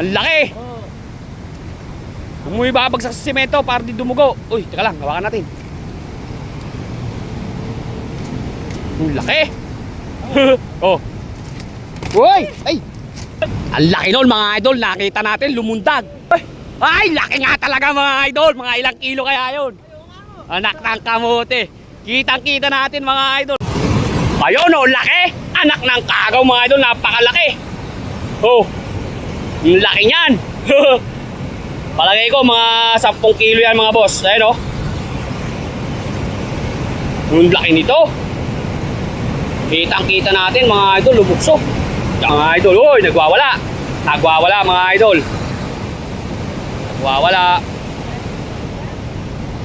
Ang laki! Huwag mo ibabagsak sa simento para di dumugo. Uy, teka lang, hawakan natin. Ang laki! oh. Uy! Ay! Ang laki nun mga idol, nakita natin, lumundag. Ay, laki nga talaga mga idol, mga ilang kilo kaya yun. Anak ng kamote. Kitang kita natin mga idol. Ayun oh, laki! Anak ng kagaw mga idol, napakalaki. Oh, ang laki niyan. Palagay ko mga 10 kilo yan mga boss. Ayun oh. Ang laki nito. Kitang kita natin mga idol, lubukso. Mga idol, uy, nagwawala. Nagwawala mga idol. Nagwawala.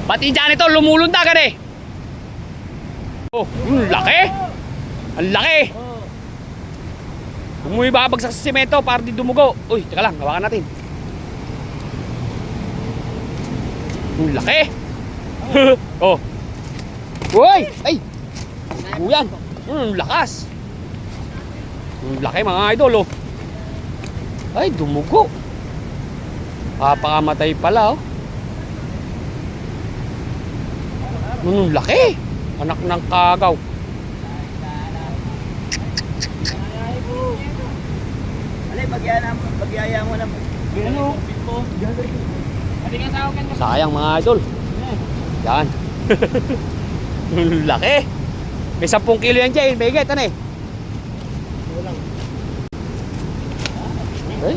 Pati dyan ito, lumulundagan eh. Oh, ang laki. Ang laki. Huwag mo ibabagsak sa simento para di dumugo. Uy, teka lang, hawakan natin. Ang laki. oh. Uy! Ay! Uyan! Mm, lakas! Ang laki mga idol oh. Ay, dumugo. Papakamatay pala oh. Ang laki! Anak ng kagaw. Alay, pagyaya mo, pagyaya mo na. Ano? Sayang mga idol. Yan. Laki. May 10 kilo yan dyan. May get, ano eh. Ay.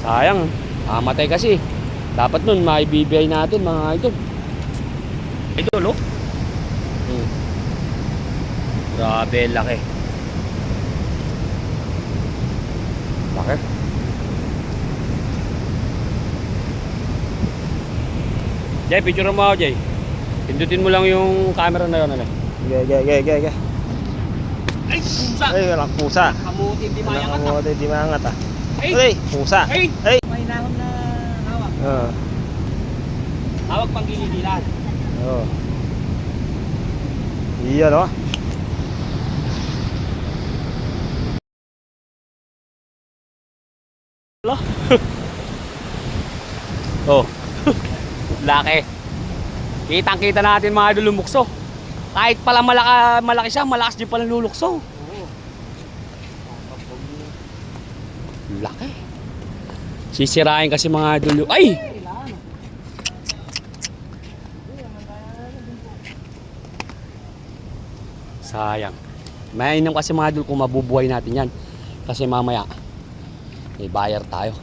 Sayang. Mamatay kasi. Dapat nun, maibibigay natin mga idol. Idol, oh. Hmm. Grabe, laki. Laki. Jay, picture mo ako, Jay. Pindutin mo lang yung camera na yun, ano. Gaya, gaya, gaya, gaya, gaya. Ay, pusa! Ay, walang pusa. Kamuti, di Walang kamote, di maangat ah. Ay! Ay, pusa. Ay! Ay! May nahon na hawak. Oo. Tawag pang giligilan. Oo. Iyan oh. Oh. Laki. Kitang kita natin mga idol lumukso. Kahit pala malaka, malaki siya, malakas din pala lulukso. Laki. Sisirain kasi mga yung- Ay! Sayang. Mainam kasi mga idol kung mabubuhay natin yan. Kasi mamaya, may bayar tayo.